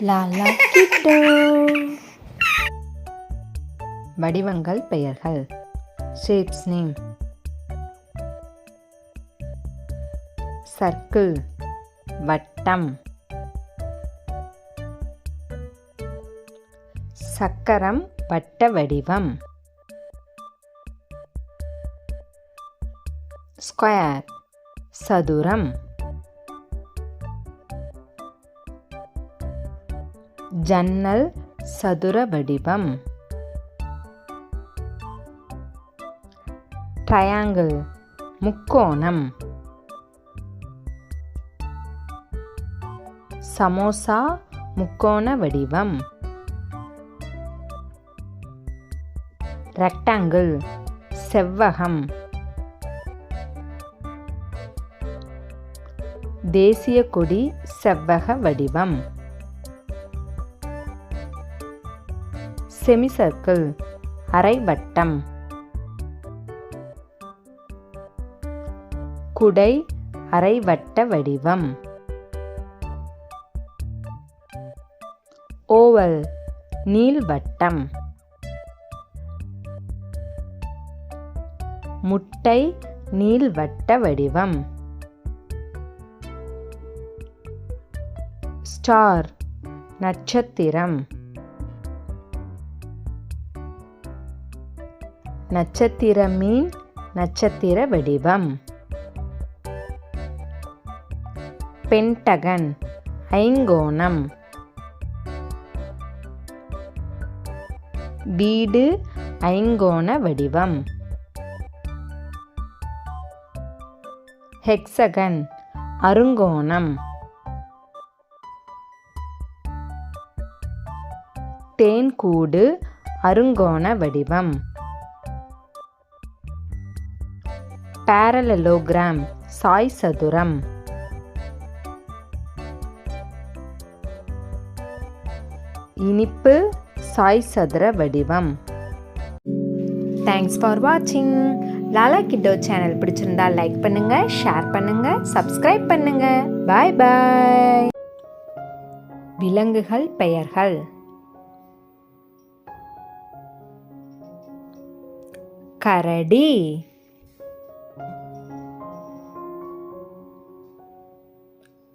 லாலா கிட்டோ வடிவங்கள் பெயர்கள். Shapes name circle வட்டம். சக்கரம் வட்ட வடிவம். ஸ்கொயர் சதுரம். ஜன்னல் சதுர வடிவம். ட்ரையாங்கிள் முக்கோணம். சமோசா முக்கோண வடிவம். ரெக்டாங்கிள் செவ்வகம். தேசிய கொடி செவ்வக வடிவம். செமிசர்க்கிள் அரைவட்டம். குடை அரைவட்ட வடிவம். ஓவல் நீள்வட்டம். முட்டை நீள்வட்ட வடிவம். ஸ்டார் நட்சத்திரம். நட்சத்திர மீன் நட்சத்திர வடிவம். பென்டகன் ஐங்கோணம். வீடு ஐங்கோண வடிவம். ஹெக்ஸகன் அருங்கோணம். தேன்கூடு அருங்கோண வடிவம். பேரலலோகிராம் சாய் சதுரம். இனிப்பு சாய் சதுர வடிவம். தேங்க்ஸ் ஃபார் வாட்சிங் லாலா கிட்டோ சேனல் பிடிச்சிருந்தா லைக் பண்ணுங்க ஷேர் பண்ணுங்க சப்ஸ்கிரைப் பண்ணுங்க. பாய் பாய் விலங்குகள் பெயர்கள். கரடி.